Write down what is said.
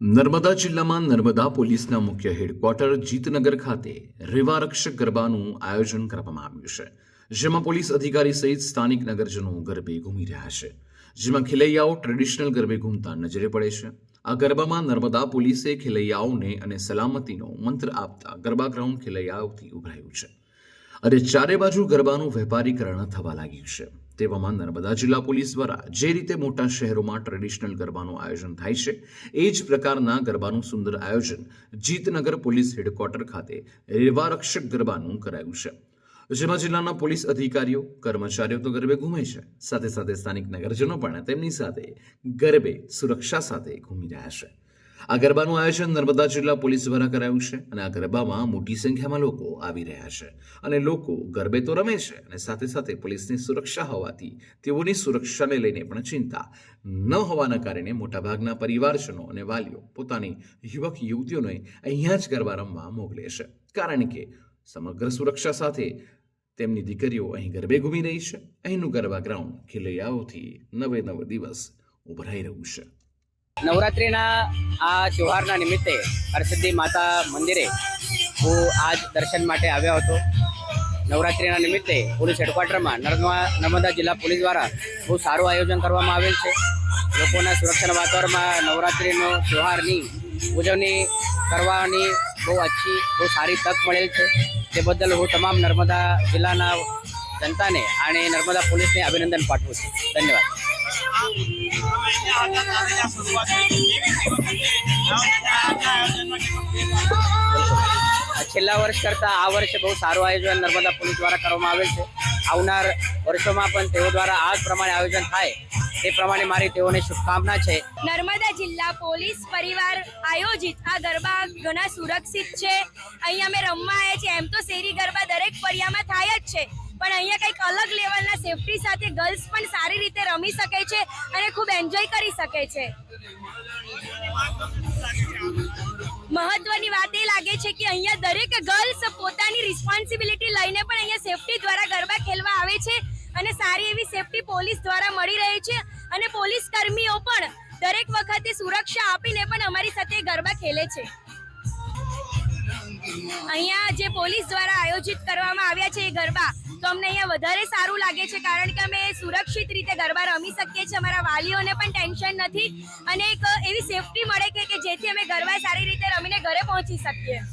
નર્મદા જિલ્લામાં નર્મદા પોલીસના મુખ્ય હેડક્વાર્ટર જીતનગર ખાતે રેવારક્ષક ગરબાનું આયોજન કરવામાં આવ્યું છે, જેમાં પોલીસ અધિકારી સહિત સ્થાનિક નગરજનો ગરબે ઘૂમી રહ્યા છે. જેમાં ખેલૈયાઓ ટ્રેડિશનલ ગરબે ઘૂમતા નજરે પડે છે. આ ગરબામાં નર્મદા પોલીસે ખેલૈયાઓને અને સલામતીનો મંત્ર આપતા ગરબા ગ્રાઉન્ડ ખેલૈયાઓથી ઉભરાયું છે. અને ચારે બાજુ ગરબાનું વેપારીકરણ થવા લાગ્યું છે. તેવામાં નર્મદા જિલ્લા પોલીસ દ્વારા જે રીતે મોટા શહેરોમાં ટ્રેડિશનલ ગરબાનું આયોજન થાય છે, એ જ પ્રકારના ગરબાનું સુંદર આયોજન જીતનગર પોલીસ હેડક્વાર્ટર ખાતે રેવારક્ષક ગરબાનું કરાયું છે. જેમાં જિલ્લાના પોલીસ અધિકારીઓ, કર્મચારીઓ તો ગરબે ઘૂમે છે, સાથે સાથે સ્થાનિક નગરજનો પણ તેમની સાથે ગરબે સુરક્ષા સાથે ઘૂમી રહ્યા છે. આ ગરબાનું આયોજન નર્મદા જિલ્લા પોલીસ દ્વારા કરાયું છે અને આ ગરબામાં મોટી સંખ્યામાં લોકો આવી રહ્યા છે અને લોકો ગરબે તો રમે છે અને સાથે સાથે પોલીસની સુરક્ષા હોવાથી તેઓની સુરક્ષાને લઈને પણ ચિંતા ન હોવાના કારણે મોટાભાગના પરિવારજનો અને વાલીઓ પોતાની યુવક યુવતીઓને અહીંયા જ ગરબા રમવા મોકલે છે. કારણ કે સમગ્ર સુરક્ષા સાથે તેમની દીકરીઓ અહીં ગરબે ઘૂમી રહી છે. અહીંનું ગરબા ગ્રાઉન્ડ ખેલૈયાઓથી નવે નવ દિવસ ઉભરાઈ રહ્યું છે. નવરાત્રિના આ તહેવારના નિમિત્તે હરસિદ્ધિ માતા મંદિરે હું આજ દર્શન માટે આવ્યો હતો. નવરાત્રિના નિમિત્તે પોલીસ હેડક્વાર્ટરમાં નર્મદા નર્મદા જિલ્લા પોલીસ દ્વારા બહુ સારું આયોજન કરવામાં આવેલ છે. લોકોના સુરક્ષાના વાતાવરણમાં નવરાત્રિનો તહેવારની ઉજવણી કરવાની બહુ અચ્છી, બહુ સારી તક મળેલ છે. તે બદલ હું તમામ નર્મદા જિલ્લાના જનતાને અને નર્મદા પોલીસને અભિનંદન પાઠવું છું. ધન્યવાદ. છેલ્લા વર્ષ કરતાં આ વર્ષે બહુ સારું આયોજન નર્મદા પોલીસ દ્વારા કરવામાં આવેલ છે. આવનાર વર્ષોમાં પણ તેઓ દ્વારા આ પ્રમાણે આયોજન થાય તે પ્રમાણે મારી તેઓને શુભકામના છે. નર્મદા જિલ્લા પોલીસ પરિવાર આયોજિત આ ગરબા ઘણા સુરક્ષિત છે. અહીંયા અમે રમવા આવ્યા છીએ. એમ તો શેરી ગરબા દરેક ફળિયામાં થાય જ છે. પણ અહીંયા કંઈક અલગ લેવલના સેફટી સાથે ગર્લ્સ પણ સારી રીતે રમી શકે છે અને ખૂબ એન્જોય કરી શકે છે. મહત્વની વાત એ લાગે છે કે અહીંયા દરેક ગર્લ્સ પોતાની રિસ્પોન્સિબિલિટી લઈને પણ અહીંયા સેફટી દ્વારા ગરબા ખેલવા આવે છે અને સારી એવી સેફટી પોલીસ દ્વારા મળી રહી છે અને પોલીસ કર્મીઓ પણ દરેક વખતે સુરક્ષા આપીને પણ અમારી સાથે ગરબા ખેલે છે. અહીંયા જે પોલીસ દ્વારા આયોજિત કરવામાં આવ્યા છે એ ગરબા, તો અમને અહીંયા વધારે સારું લાગે છે કારણ કે અમે સુરક્ષિત રીતે ગરબા રમી શકીએ છીએ. અમારા વાલીઓને પણ ટેન્શન નથી અને એક એવી સેફટી મળે કે જેથી અમે ગરબા સારી રીતે રમીને ઘરે પહોંચી શકીએ.